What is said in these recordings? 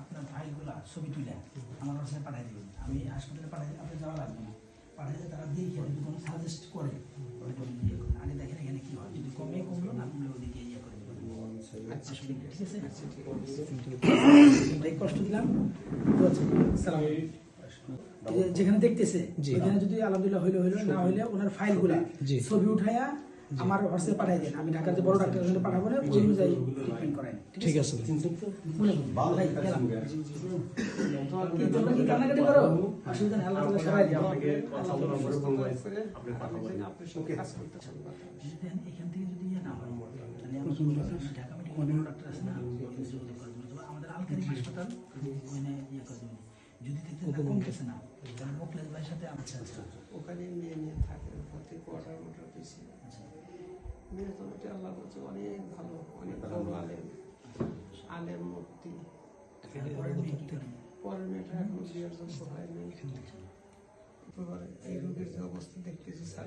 আপনার ফাইলগুলা ছবি তুলে আমার কাছে পাঠিয়ে দেবেন আমি হাসপাতালে পাঠিয়ে আপনি যাওয়া লাগবে না পাঠিয়ে তারা দেখে যদি কোনো সাজেস্ট করে। আগে দেখেন এখানে কি হয়? যদি কমে কমলো না কমলে ওদিকে ইয়ে করে আচ্ছা ঠিক আছে। কষ্ট দিলাম। যেখানে দেখতেছে ওইখানে যদি আলহামদুলিল্লাহ হইল হইল না হইলে ওনার ফাইলগুলা ছবি উঠাইয়া আমার হোয়াটসঅ্যাপে পাঠাই দেন। আমি ঢাকার যে বড় ডাক্তারের জন্য পাঠাবো না ওই অনুযায়ী ট্রিটমেন্ট করেন। ঠিক আছে? কান্নাকাটি করো অসুবিধা নেই আল্লাহ সরাই এখান থেকে যদি ইয়ে না হয় তাহলে আমরা ঢাকা মেডিকেল ডাক্তার আছে না ওখানে। আমাদের আলকারি হাসপাতাল ওখানে ইয়ে করে দেবো যদি দেখতে না কমতেছে না তাহলে মোকলেশ ভাইয়ের সাথে আচ্ছা আচ্ছা। ওখানে মেয়ে নিয়ে থাকে প্রতি কোয়ার্টার মোটর পিছিয়ে আচ্ছা। মেয়ে তো মোটে আল্লাহ বলছে অনেক ভালো অনেক ভালো আলেম। আলেম। মুক্তি করেন? পরের মেয়েটা এখন বিয়ের জন্য হয়নি এবারে এই রোগের যে অবস্থা দেখতেছি স্যার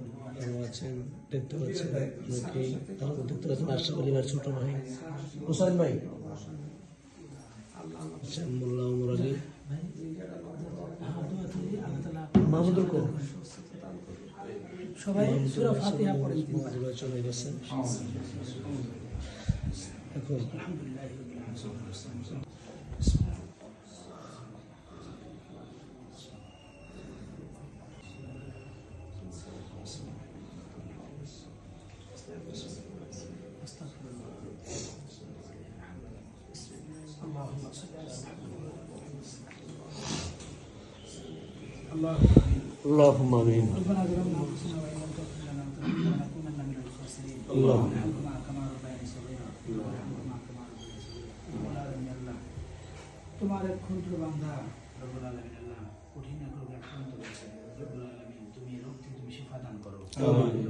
আরও আছেন দেখতে পাচ্ছেন অনেকেই আরও দেখতে পাচ্ছেন আলী ভাইয়ের ছোট ভাই। হুসাইন ভাই। আলী। মাহমুদুল কো সবাই সূরা ফাতিহা চলে গেছেন। এখন আলহামদুলিল্লাহ رب العالمين আল্লাহ তোমার এক ক্ষুদ্র বান্দা রব্বুল আলামিন আল্লাহ কঠিন এক রোগে আক্রান্ত হয়েছে রব্বুল আলামিন তুমি এই রোগ থেকে তুমি শিফা দান করো রব্বুল আলামিন